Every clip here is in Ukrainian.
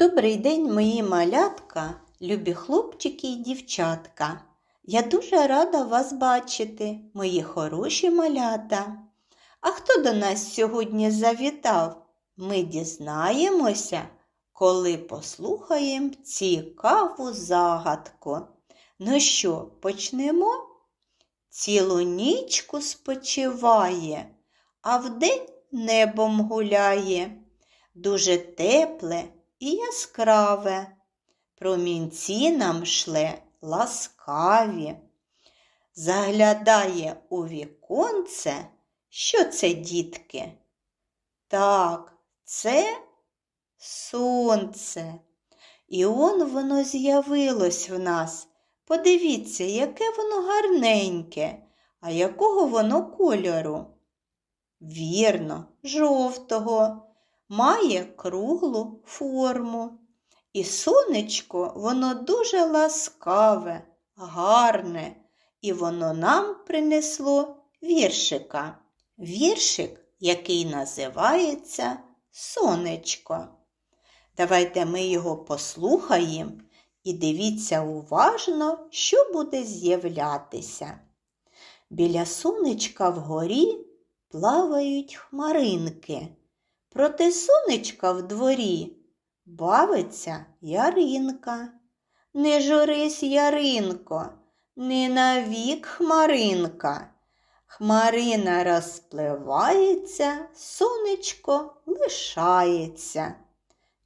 Добрий день, мої малятка, любі хлопчики і дівчатка. Я дуже рада вас бачити, мої хороші малята. А хто до нас сьогодні завітав? Ми дізнаємося, коли послухаємо цікаву загадку. Ну що, почнемо? Цілу нічку спочиває, а вдень небом гуляє. Дуже тепле і яскраве. Промінці нам шле ласкаві. Заглядає у віконце. Що це, дітки? Так, це сонце. І он воно з'явилось в нас. Подивіться, яке воно гарненьке, а якого воно кольору? Вірно, жовтого має круглу форму. І сонечко, воно дуже ласкаве, гарне, і воно нам принесло віршика. Віршик, який називається Сонечко. Давайте ми його послухаємо і дивіться уважно, що буде з'являтися. Біля сонечка вгорі плавають хмаринки. Проти сонечка в дворі бавиться яринка. Не журись, яринко, не навік хмаринка. Хмарина розпливається, сонечко лишається.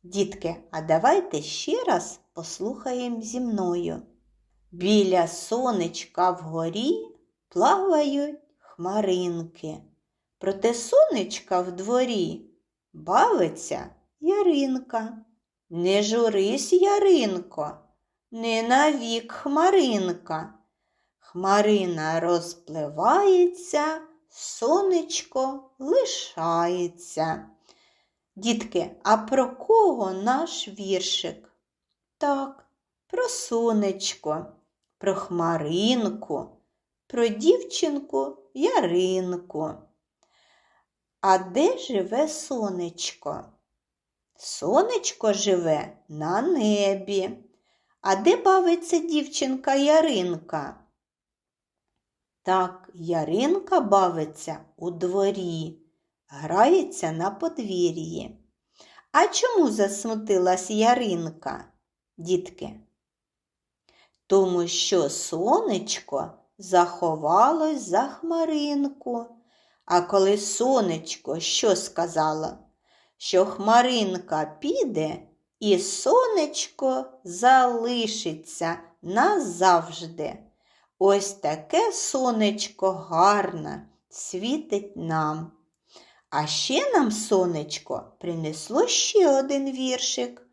Дітки, а давайте ще раз послухаємо зі мною. Біля сонечка вгорі плавають хмаринки. Проте сонечка в дворі бавиться яринка. Не журись, яринко, не навік хмаринка. Хмарина розпливається, сонечко лишається. Дітки, а про кого наш віршик? Так, про сонечко, про хмаринку, про дівчинку яринку. А де живе сонечко? Сонечко живе на небі. А де бавиться дівчинка Яринка? Так, Яринка бавиться у дворі, грається на подвір'ї. А чому засмутилась Яринка, дітки? Тому що сонечко заховалось за хмаринку. А коли сонечко що сказало? Що хмаринка піде, і сонечко залишиться назавжди. Ось таке сонечко гарне світить нам. А ще нам сонечко принесло ще один віршик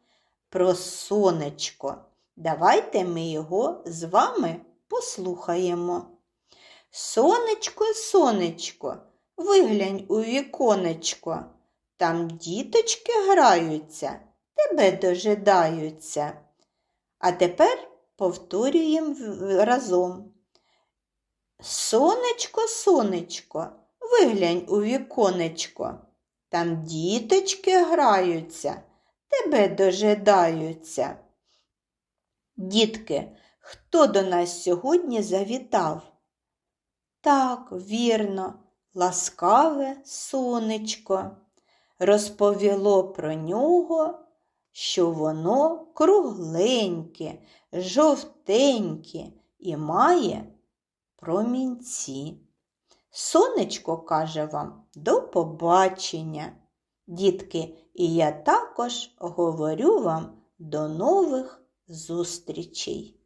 про сонечко. Давайте ми його з вами послухаємо. Сонечко, сонечко, виглянь у віконечко. Там діточки граються, тебе дожидаються. А тепер повторюємо разом. Сонечко, сонечко, виглянь у віконечко. Там діточки граються, тебе дожидаються. Дітки, хто до нас сьогодні завітав? Так, вірно, ласкаве сонечко розповіло про нього, що воно кругленьке, жовтеньке і має промінці. Сонечко каже вам до побачення, дітки, і я також говорю вам до нових зустрічей.